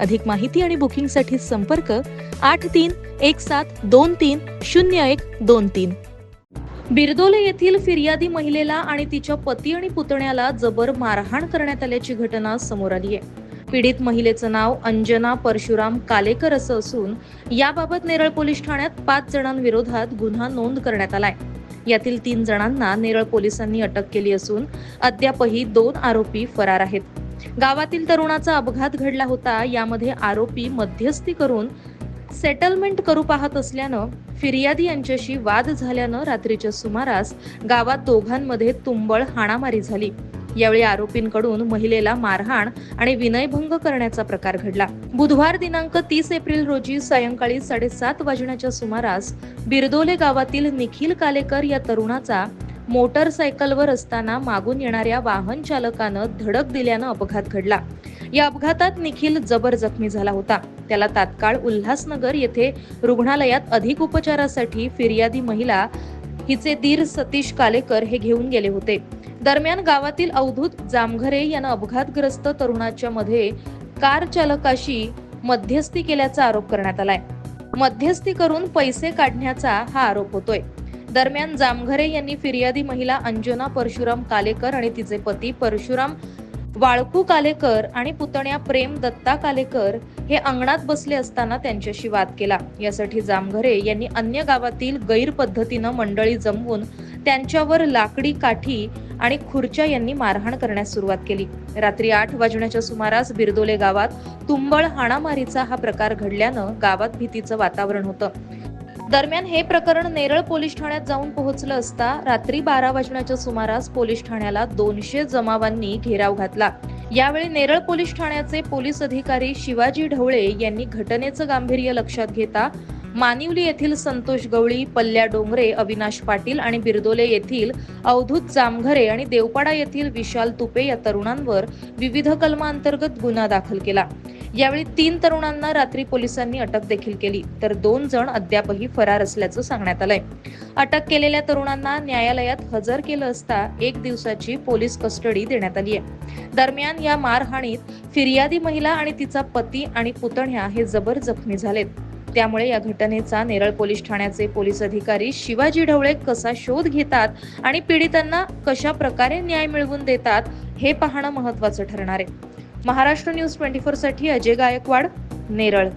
अधिक माहिती आणि बुकिंगसाठी संपर्क आठ तीन एक सात दोन तीन शून्य एक दोन तीन. बिरदोले येथील फिर्यादी महिलेला आणि तिच्या पती आणि पुतण्याला जबर मारहाण करण्यात आल्याची घटना समोर आली आहे. पीडित महिलेचं नाव अंजना परशुराम कालेकर असं असून याबाबत नेरळ पोलीस ठाण्यात पाच जणांविरोधात गुन्हा नोंद करण्यात आलाय. यातील तीन जणांना नेरळ पोलिसांनी अटक केली असून अद्यापही दोन आरोपी फरार आहेत. गावातील तरुणाचा अपघात घडला होता यामध्ये आरोपी मध्यस्थी करून सेटलमेंट करू पाहत असल्यानं फिर्यादी यांच्याशी वाद झाल्यानं रात्रीच्या सुमारास गावात दोघांमध्ये तुंबळ हाणामारी झाली. यावेळी आरोपींकडून महिलेला मारहाण आणि विनयभंग करण्याचा प्रकार घडला. बुधवार दिनांक तीस एप्रिल रोजी सायंकाळी साडेसात वाजण्याच्या सुमारास बिरदोले गावातील निखिल कालेकर या तरुणाचा मोटरसायकलवर असताना मागून येणाऱ्या वाहन चालकानं धडक दिल्यानं अपघात घडला. या अपघातात निखिल जबर जखमी झाला होता. त्याला तात्काळ उल्हासनगर येथे रुग्णालयात अधिक उपचारासाठी फिर्यादी महिला हिचे दीर सतीश कालेकर हे घेऊन गेले होते. दरम्यान गावातील अवधूत जामघरे यानं अपघातग्रस्त तरुणाच्या मध्ये कार चालकाशी मध्यस्थी केल्याचा आरोप करण्यात आलाय. मध्यस्थी करून पैसे काढण्याचा हा आरोप होतोय. दरम्यान जामघरे यांनी फिर्यादी महिला अंजना परशुराम कालेकर आणि तिचे पती परशुराम वाळकू कालेकर आणि पुतण्या प्रेम दत्ता कालेकर हे अंगणात बसले असताना त्यांच्याशी वाद केला. यासाठी जामघरे यांनी अन्य गावातील गैरपद्धतीनं मंडळी जमवून त्यांच्यावर लाकडी काठी आणि खुर्च्या यांनी मारहाण करण्यास सुरुवात केली. रात्री आठ वाजण्याच्या सुमारास बिरदोले गावात तुंबळ हाणामारीचा हा प्रकार घडल्यानं गावात भीतीचं वातावरण होतं. दरम्यान हे प्रकरण नेरळ पोलीस ठाण्यात जाऊन पोहोचलं असता रात्री बारा वाजण्याच्या सुमारास पोलीस ठाण्याला दोनशे जमावांनी घेराव घातला. यावेळी नेरळ पोलीस ठाण्याचे पोलीस अधिकारी शिवाजी ढवळे यांनी घटनेचं गांभीर्य लक्षात घेता मानिवली येथील संतोष गवळी पल्ल्या डोंगरे अविनाश पाटील आणि बिरदोले येथील अवधूत जामघरे आणि देवपाडा येथील विशाल तुपे या तरुणांवर विविध कलमांतर्गत गुन्हा दाखल केला. यावेळी तीन तरुणांना रात्री पोलिसांनी अटक देखील केली. तर दोन जण अद्यापही फरार असल्याचं सांगण्यात आलंय. अटक केलेल्या तरुणांना न्यायालयात हजर केलं असता एक दिवसाची पोलीस कस्टडी देण्यात आली आहे. दरम्यान या मारहाणीत फिर्यादी महिला आणि तिचा पती आणि पुतण्या हे जबर जखमी झालेत. त्यामुळे या घटनेचा नेरळ पोलीस ठाण्याचे पोलीस अधिकारी शिवाजी ढवळे कसा शोध घेतात आणि पीडितांना कशा प्रकारे न्याय मिळवून देतात हे पाहणं महत्वाचं ठरणार आहे. महाराष्ट्र न्यूज ट्वेंटी फोरसाठी अजय गायकवाड नेरळ.